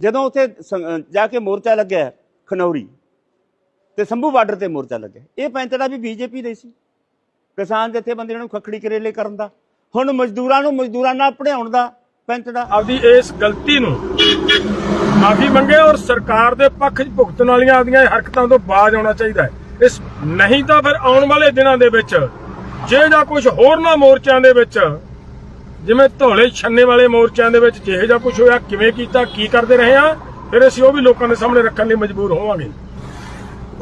ਜਦੋਂ ਉੱਥੇ ਜਾ ਕੇ ਮੋਰਚਾ ਲੱਗਿਆ ਖਨੌਰੀ, ਤੇ ਸੰਭੂ ਬਾਰਡਰ ਤੇ ਮੋਰਚਾ ਲੱਗਿਆ ਇਹ ਪੈਂਤੜਾ ਵੀ ਬੀਜੇਪੀ ਦੇ ਸੀ। ਕਿਸਾਨ ਜਥੇਬੰਦੀਆਂ ਨੂੰ ਖੱਖੜੀ ਕਰੇਲੇ ਕਰਨ ਦਾ, ਹੁਣ ਮਜ਼ਦੂਰਾਂ ਨੂੰ ਮਜ਼ਦੂਰਾਂ ਨਾਲ ਪੜਾਉਣ ਦਾ ਪੈਂਤੜਾ ਆਪਦੀ ਇਸ ਗਲਤੀ ਨੂੰ ਮਾਫੀ ਮੰਗੇ ਔਰ ਸਰਕਾਰ ਦੇ ਪੱਖ 'ਚ ਭੁਗਤਣ ਵਾਲੀਆਂ ਆਪਦੀਆਂ ਹਰਕਤਾਂ ਤੋਂ ਬਾਜ਼ ਆਉਣਾ ਚਾਹੀਦਾ ਹੈ। ਇਸ ਨਹੀਂ ਤਾਂ ਫਿਰ ਆਉਣ ਵਾਲੇ ਦਿਨਾਂ ਦੇ ਵਿੱਚ ਜੇ ਜਾਂ ਕੁਝ ਹੋਰ ਨਾ ਮੋਰਚਿਆਂ ਦੇ ਵਿੱਚ ਜਿਵੇਂ ਧੋਲੇ ਛੰਨੇ ਵਾਲੇ ਮੋਰਚਿਆਂ ਦੇ ਵਿੱਚ ਜਿਹੇ ਜਾਂ ਕੁਝ ਹੋਇਆ, ਕਿਵੇਂ ਕੀਤਾ, ਕੀ ਕਰਦੇ ਰਹੇ ਆ, ਫਿਰ ਅਸੀਂ ਉਹ ਵੀ ਲੋਕਾਂ ਦੇ ਸਾਹਮਣੇ ਰੱਖਣ ਲਈ ਮਜਬੂਰ ਹੋਵਾਂਗੇ।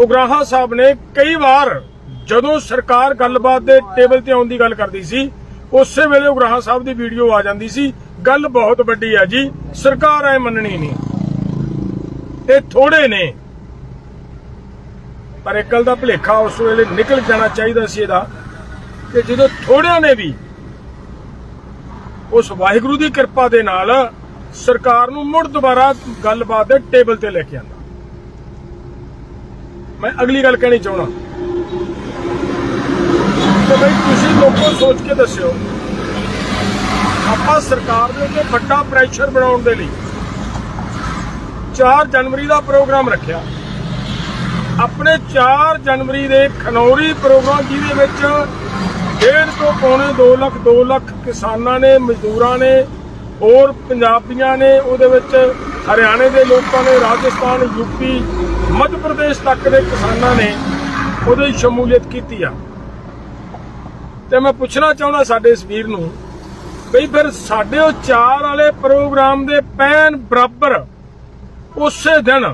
ਉਗਰਾਹਾ ਸਾਹਿਬ ਨੇ ਕਈ ਵਾਰ ਜਦੋਂ ਸਰਕਾਰ ਗੱਲਬਾਤ ਦੇ ਟੇਬਲ ਤੇ ਆਉਣ ਦੀ ਗੱਲ ਕਰਦੀ ਸੀ, ਉਸੇ ਵੇਲੇ ਉਗਰਾਹਾ ਸਾਹਿਬ ਦੀ ਵੀਡੀਓ ਆ ਜਾਂਦੀ ਸੀ, ਗੱਲ ਬਹੁਤ ਵੱਡੀ ਹੈ ਜੀ, ਸਰਕਾਰ ਐ ਮੰਨਣੀ ਨਹੀਂ। ਇਹ ਥੋੜੇ ਨੇ, ਪਰ ਇੱਕ ਦਾ ਭੁਲੇਖਾ ਉਸ ਵੇਲੇ ਨਿਕਲ ਜਾਣਾ ਚਾਹੀਦਾ ਸੀ ਇਹਦਾ, ਕਿ ਜਦੋਂ ਥੋੜਿਆਂ ਨੇ ਵੀ ਉਸ ਵਾਹਿਗੁਰੂ ਦੀ ਕਿਰਪਾ ਦੇ ਨਾਲ ਸਰਕਾਰ ਨੂੰ ਮੁੜ ਦੁਬਾਰਾ ਗੱਲਬਾਤ ਦੇ ਟੇਬਲ ਤੇ ਲੈ ਕੇ ਆਂਦਾ। ਮੈਂ ਅਗਲੀ ਗੱਲ ਕਹਿਣੀ ਚਾਹਣਾ ਤੇ ਬਈ ਤੁਸੀਂ ਲੋਕੋ ਸੋਚ ਕੇ ਦੱਸਿਓ, ਆਪਾਂ ਸਰਕਾਰ ਦੇ ਉੱਤੇ ਵੱਡਾ ਪ੍ਰੈਸ਼ਰ ਬਣਾਉਣ ਦੇ ਲਈ 4 ਜਨਵਰੀ ਦਾ ਪ੍ਰੋਗਰਾਮ ਰੱਖਿਆ। ਆਪਣੇ 4 ਜਨਵਰੀ ਦੇ ਖਨੌਰੀ ਪ੍ਰੋਗਰਾਮ ਜਿਹਦੇ ਵਿੱਚ ਡੇਢ ਤੋਂ ਪੌਣੇ 2 ਲੱਖ 2 ਲੱਖ ਕਿਸਾਨਾਂ ਨੇ, ਮਜ਼ਦੂਰਾਂ ਨੇ ਹੋਰ ਪੰਜਾਬੀਆਂ ਨੇ, ਉਹਦੇ ਵਿੱਚ ਹਰਿਆਣੇ ਦੇ ਲੋਕਾਂ ਨੇ, ਰਾਜਸਥਾਨ ਯੂਪੀ ਮੱਧ ਪ੍ਰਦੇਸ਼ ਤੱਕ ਦੇ ਕਿਸਾਨਾਂ ਨੇ ਉਹਦੇ ਸ਼ਮੂਲੀਅਤ ਕੀਤੀ ਆ। ਤੇ ਮੈਂ ਪੁੱਛਣਾ ਚਾਹੁੰਦਾ ਸਾਡੇ ਇਸ ਵੀਰ ਨੂੰ, ਬਈ ਫਿਰ ਸਾਡੇ ਉਹ ਚਾਰ ਵਾਲੇ ਪ੍ਰੋਗਰਾਮ ਦੇ ਪੈਨ ਬਰਾਬਰ ਉਸੇ ਦਿਨ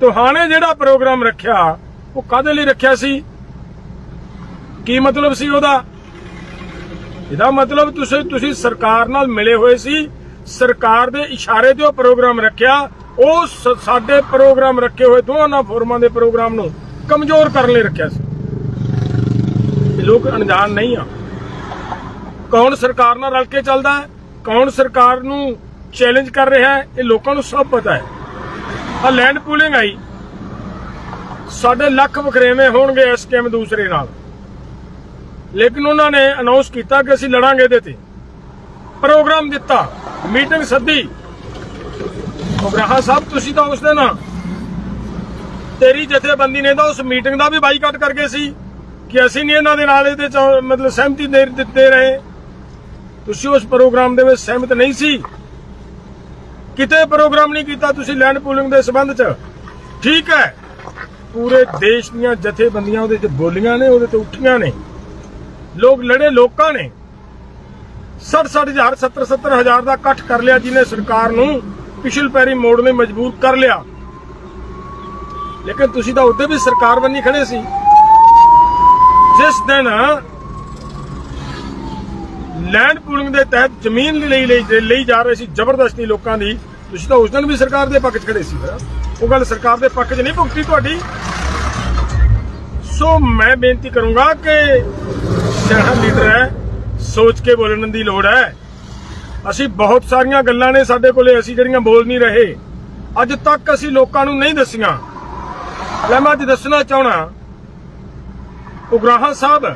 ਤੁਹਾਨੇ ਜਿਹੜਾ ਪ੍ਰੋਗਰਾਮ ਰੱਖਿਆ, ਉਹ ਕਾਦੇ ਲਈ ਰੱਖਿਆ ਸੀ? ਕੀ ਮਤਲਬ ਸੀ ਉਹਦਾ? ਇਹਦਾ ਮਤਲਬ ਤੁਸੀਂ ਤੁਸੀਂ ਸਰਕਾਰ ਨਾਲ ਮਿਲੇ ਹੋਏ ਸੀ, ਸਰਕਾਰ ਦੇ ਇਸ਼ਾਰੇ ਤੇ ਉਹ ਪ੍ਰੋਗਰਾਮ ਰੱਖਿਆ, ਉਹ ਸਾਡੇ ਪ੍ਰੋਗਰਾਮ ਰੱਖੇ ਹੋਏ ਦੋਵਾਂ ਫੋਰਮਾਂ ਦੇ ਪ੍ਰੋਗਰਾਮ ਨੂੰ ਕਮਜ਼ੋਰ ਕਰਨ ਲਈ ਰੱਖਿਆ ਸੀ। ਇਹ ਲੋਕ ਅਣਜਾਣ ਨਹੀਂ ਆ। ਕੌਣ ਸਰਕਾਰ ਨਾਲ ਰਲ ਕੇ ਚੱਲਦਾ ਹੈ? ਕੌਣ ਸਰਕਾਰ ਨੂੰ ਚੈਲੰਜ ਕਰ ਰਿਹਾ ਹੈ? ਇਹ ਲੋਕਾਂ ਨੂੰ ਸਭ ਪਤਾ ਹੈ। ਆ ਲੈਂਡ ਪੂਲਿੰਗ ਆਈ ਸਾਡੇ ਲੱਖ ਵਖਰੇਵੇਂ ਹੋਣਗੇ ਇਸ ਸਕੀਮ ਦੂਸਰੇ ਨਾਲ। ਲੇਕਿਨ ਉਹਨਾਂ ਨੇ ਅਨਾਉਂਸ ਕੀਤਾ ਕਿ ਅਸੀਂ ਲੜਾਂਗੇ ਇਹਦੇ ਤੇ। ਪ੍ਰੋਗਰਾਮ ਦਿੱਤਾ ਮੀਟਿੰਗ ਸੱਦੀ। ਉਗਰਾਹਾ ਸਾਹਿਬ, ਤੁਸੀਂ ਤਾਂ ਉਸ ਦਿਨ ਤੇਰੀ ਜਥੇਬੰਦੀ ਨੇ ਤਾਂ ਉਸ ਮੀਟਿੰਗ ਦਾ ਵੀ ਬਾਈਕਾਟ ਕਰਕੇ ਸੀ ਕਿ ਅਸੀਂ ਨਹੀਂ ਇਹਨਾਂ ਦੇ ਨਾਲ ਇਹਦੇ ਚ ਮਤਲਬ ਸਹਿਮਤੀ ਦੇ ਦਿੱਤੇ ਰਹੇ। ਤੁਸੀਂ ਉਸ ਪ੍ਰੋਗਰਾਮ ਦੇ ਵਿੱਚ ਸਹਿਮਤ ਨਹੀਂ ਸੀ। ਕਿਤੇ ਪ੍ਰੋਗਰਾਮ ਨਹੀਂ ਕੀਤਾ ਤੁਸੀਂ ਲੈਂਡ ਪੂਲਿੰਗ ਦੇ ਸਬੰਧ ਚ। ਠੀਕ ਹੈ। ਪੂਰੇ ਦੇਸ਼ ਦੀਆਂ ਜਥੇਬੰਦੀਆਂ ਉਹਦੇ ਚ ਬੋਲੀਆਂ ਨੇ, ਉਹਦੇ ਤੇ ਉੱਠੀਆਂ ਨੇ। ਲੋਕ ਲੜੇ ਲੋਕਾਂ ਨੇ। 60 ਹਜ਼ਾਰ 70 70 ਹਜ਼ਾਰ ਦਾ ਇਕੱਠ ਕਰ ਲਿਆ ਜਿਹਨੇ ਸਰਕਾਰ ਨੂੰ, ਪਿਛਲ ਪੈਰੀ ਮੋੜ ਲਈ ਮਜਬੂਰ ਕਰ ਲਿਆ। ਲੇਕਿਨ ਤੁਸੀਂ ਤਾਂ ਉੱਤੇ ਵੀ ਸਰਕਾਰ ਬੰਨੀ ਖੜੇ ਸੀ। ਜਿਸ ਦਿਨ ਲੈਂਡ ਪੂਲਿੰਗ ਦੇ ਤਹਿਤ ਜ਼ਮੀਨ ਲਈ ਲਈ ਜਾ ਰਹੇ ਸੀ ਜ਼ਬਰਦਸਤੀ ਲੋਕਾਂ ਦੀ। ਤੁਸੀਂ ਤਾਂ ਉਸ ਦਿਨ ਵੀ ਸਰਕਾਰ ਦੇ ਪੱਖ 'ਚ ਖੜੇ ਸੀ ਉਹ ਗੱਲ ਸਰਕਾਰ ਦੇ ਪੱਖ 'ਚ ਨਹੀਂ ਭੁਗਤੀ ਤੁਹਾਡੀ। ਸੋ ਮੈਂ ਬੇਨਤੀ ਕਰੂੰਗਾ ਕਿ ਸਿਆਣਾ ਲੀਡਰ ਹੈ, ਸੋਚ ਕੇ ਬੋਲਣ ਦੀ ਲੋੜ ਹੈ। ਅਸੀਂ ਬਹੁਤ ਸਾਰੀਆਂ ਗੱਲਾਂ ਨੇ ਸਾਡੇ ਕੋਲੇ, ਅਸੀਂ ਜਿਹੜੀਆਂ ਬੋਲ ਨਹੀਂ ਰਹੇ। ਅੱਜ ਤੱਕ ਅਸੀਂ ਲੋਕਾਂ ਨੂੰ ਨਹੀਂ ਦੱਸੀਆਂ। ਲੈ ਮੈਂ ਅੱਜ ਦੱਸਣਾ ਚਾਹਣਾ ਉਗਰਾਹਾ ਸਾਹਿਬ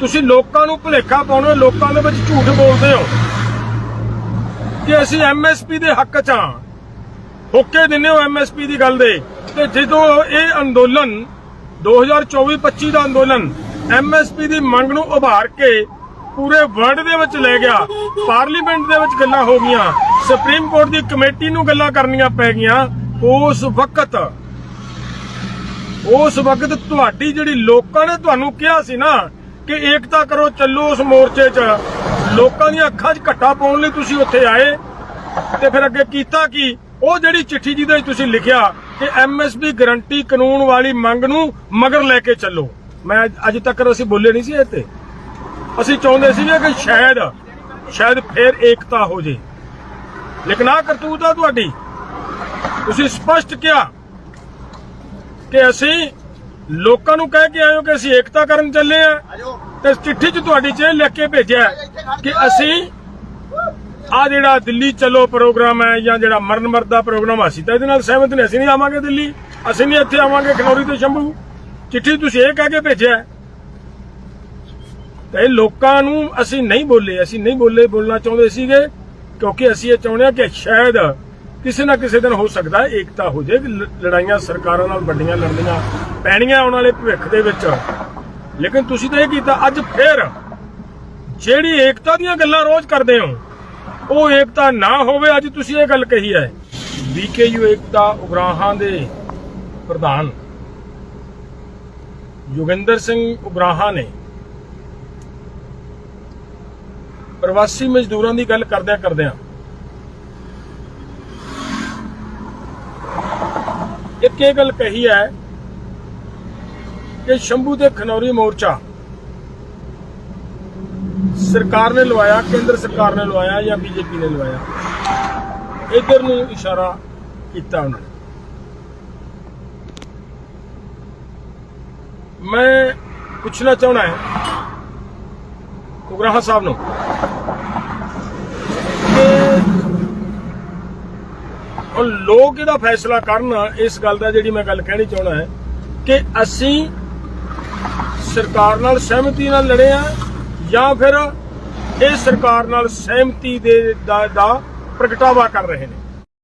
ਤੁਸੀਂ ਲੋਕਾਂ ਨੂੰ ਭੁਲੇਖਾ ਪਾਉਣੇ ਹੋ, ਲੋਕਾਂ ਦੇ ਵਿੱਚ ਝੂਠ ਬੋਲਦੇ ਹੋ ਕਿ ਅਸੀਂ ਐਮਐਸਪੀ ਦੇ ਹੱਕ 'ਚ ਹਾਂ। ਹੋਕੇ ਦਿੰਦੇ ਹੋ ਐਮਐਸਪੀ ਦੀ ਗੱਲ ਦੇ। ਤੇ ਜਦੋਂ ਇਹ ਅੰਦੋਲਨ 2024-25 ਦਾ ਅੰਦੋਲਨ ਐਮਐਸਪੀ ਦੀ ਮੰਗ ਨੂੰ ਉਭਾਰ ਕੇ ਪੂਰੇ ਵਰਲਡ ਦੇ ਵਿੱਚ ਲੈ ਗਿਆ, ਪਾਰਲੀਮੈਂਟ ਦੇ ਵਿੱਚ ਗੱਲਾਂ ਹੋ ਗਈਆਂ, ਸੁਪਰੀਮ ਕੋਰਟ ਦੀ ਕਮੇਟੀ ਨੂੰ ਗੱਲਾਂ ਕਰਨੀਆਂ ਪੈ ਗਈਆਂ, ਉਸ ਵਕਤ ਉਸ ਵਕਤ ਤੁਹਾਡੀ ਜਿਹੜੀ ਲੋਕਾਂ ਨੇ ਤੁਹਾਨੂੰ ਕਿਹਾ ਸੀ ਨਾ ਕਿ ਏਕਤਾ ਕਰੋ, ਚੱਲੋ ਉਸ ਮੋਰਚੇ 'ਚ। ਲੋਕਾਂ ਦੀਆਂ ਅੱਖਾਂ 'ਚ ਘੱਟਾ ਪਾਉਣ ਲਈ ਤੁਸੀਂ ਉੱਥੇ ਆਏ। ਤੇ ਫਿਰ ਅੱਗੇ ਕੀਤਾ ਕੀ? ਉਹ ਜਿਹੜੀ ਚਿੱਠੀ ਜਿਹਦੇ ਤੁਸੀਂ ਲਿਖਿਆ ਕਿ ਐਮਐਸਪੀ ਗਰੰਟੀ ਕਾਨੂੰਨ ਵਾਲੀ ਮੰਗ ਨੂੰ ਮਗਰ ਲੈ ਕੇ ਚੱਲੋ। ਮੈਂ ਅੱਜ- ਅੱਜ ਤੱਕ ਅਸੀਂ ਬੋਲੇ ਨਹੀਂ ਸੀ ਇਹ ਤੇ। ਅਸੀਂ ਚਾਹੁੰਦੇ ਸੀ ਕਿ ਸ਼ਾਇਦ ਸ਼ਾਇਦ ਫੇਰ ਏਕਤਾ ਹੋ ਜੇ। ਲੇਕਿਨ ਆ ਕਰਤੂਤ ਆ ਤੁਹਾਡੀ। ਤੁਸੀਂ ਸਪਸ਼ਟ ਕਿਹਾ ਕਿ ਅਸੀਂ ਲੋਕਾਂ ਨੂੰ ਕਹਿ ਕੇ ਆਇਓ ਕਿ ਅਸੀਂ ਏਕਤਾ ਕਰਨ ਚੱਲੇ ਆ ਤੇ ਚਿੱਠੀ 'ਚ ਤੁਹਾਡੀ 'ਚ ਇਹ ਲਿਖ ਕੇ ਭੇਜਿਆ ਕਿ ਅਸੀਂ ਆ ਜਿਹੜਾ ਦਿੱਲੀ ਚਲੋ ਪ੍ਰੋਗਰਾਮ ਹੈ ਜਾਂ ਜਿਹੜਾ ਮਰਨ ਮਰਦਾ ਪ੍ਰੋਗਰਾਮ, ਅਸੀਂ ਤਾਂ ਇਹਦੇ ਨਾਲ ਸਹਿਮਤ ਨਹੀਂ, ਅਸੀਂ ਨਹੀਂ ਆਵਾਂਗੇ ਦਿੱਲੀ, ਅਸੀਂ ਨਹੀਂ ਇੱਥੇ ਆਵਾਂਗੇ ਖਨੌਰੀ ਤੇ ਸ਼ੰਭੂ ਚਿੱਠੀ ਤੁਸੀਂ ਇਹ ਕਹਿ ਕੇ ਭੇਜਿਆ ਹੈ। ਤੇ ਲੋਕਾਂ ਨੂੰ ਅਸੀਂ ਨਹੀਂ ਬੋਲੇ, ਅਸੀਂ ਨਹੀਂ ਬੋਲੇ, ਬੋਲਣਾ ਚਾਹੁੰਦੇ ਸੀਗੇ, ਕਿਉਂਕਿ ਅਸੀਂ ਇਹ ਚਾਹੁੰਦੇ ਹਾਂ ਕਿ ਸ਼ਾਇਦ ਕਿਸੇ ਨਾ ਕਿਸੇ ਦਿਨ ਹੋ ਸਕਦਾ ਏਕਤਾ ਹੋ ਜਾਏ ਲੜਾਈਆਂ ਸਰਕਾਰਾਂ ਨਾਲ ਵੱਡੀਆਂ ਲੜਨੀਆਂ ਪੈਣੀਆਂ ਆਉਣ ਵਾਲੇ ਭਵਿੱਖ ਦੇ ਵਿੱਚ। ਲੇਕਿਨ ਤੁਸੀਂ ਤਾਂ ਇਹ ਕੀਤਾ, ਅੱਜ ਫੇਰ ਜਿਹੜੀ ਏਕਤਾ ਦੀਆਂ ਗੱਲਾਂ ਰੋਜ਼ ਕਰਦੇ ਹੋ, ਉਹ ਏਕਤਾ ਨਾ ਹੋਵੇ, ਅੱਜ ਤੁਸੀਂ ਇਹ ਗੱਲ ਕਹੀ ਹੈ। ਬੀਕੇਯੂ ਏਕਤਾ ਉਗਰਾਹਾਂ ਦੇ ਪ੍ਰਧਾਨ ਯੋਗਿੰਦਰ ਸਿੰਘ ਉਗਰਾਹਾਂ ਨੇ ਪ੍ਰਵਾਸੀ ਮਜ਼ਦੂਰਾਂ ਦੀ ਗੱਲ ਕਰਦਿਆਂ ਕਰਦਿਆਂ ਇੱਕ ਇਹ ਗੱਲ ਕਹੀ ਹੈ ਕਿ ਸ਼ੰਭੂ ਤੇ ਖਨੌਰੀ ਮੋਰਚਾ ਸਰਕਾਰ ਨੇ ਲਵਾਇਆ, ਕੇਂਦਰ ਸਰਕਾਰ ਨੇ ਲਵਾਇਆ ਜਾਂ ਬੀਜੇਪੀ ਨੇ ਲਵਾਇਆ? ਇਧਰ ਨੂੰ ਇਸ਼ਾਰਾ ਕੀਤਾ ਉਹਨਾਂ ਨੇ। ਮੈਂ ਪੁੱਛਣਾ ਚਾਹਣਾ ਹੈ ਉਗਰਾਹਾ ਸਾਹਿਬ ਨੂੰ ਕਿ ਉਹ ਲੋਕ ਇਹਦਾ ਫੈਸਲਾ ਕਰਨ, ਇਸ ਗੱਲ ਦਾ ਜਿਹੜੀ ਮੈਂ ਗੱਲ ਕਹਿਣੀ ਚਾਹਣਾ ਹੈ ਕਿ ਅਸੀਂ ਸਰਕਾਰ ਨਾਲ ਸਹਿਮਤੀ ਨਾਲ ਲੜੇ ਆ ਜਾਂ ਫਿਰ ਇਹ ਸਰਕਾਰ ਨਾਲ ਸਹਿਮਤੀ ਦੇ ਦਾ, ਦਾ ਪ੍ਰਗਟਾਵਾ ਕਰ ਰਹੇ ਨੇ?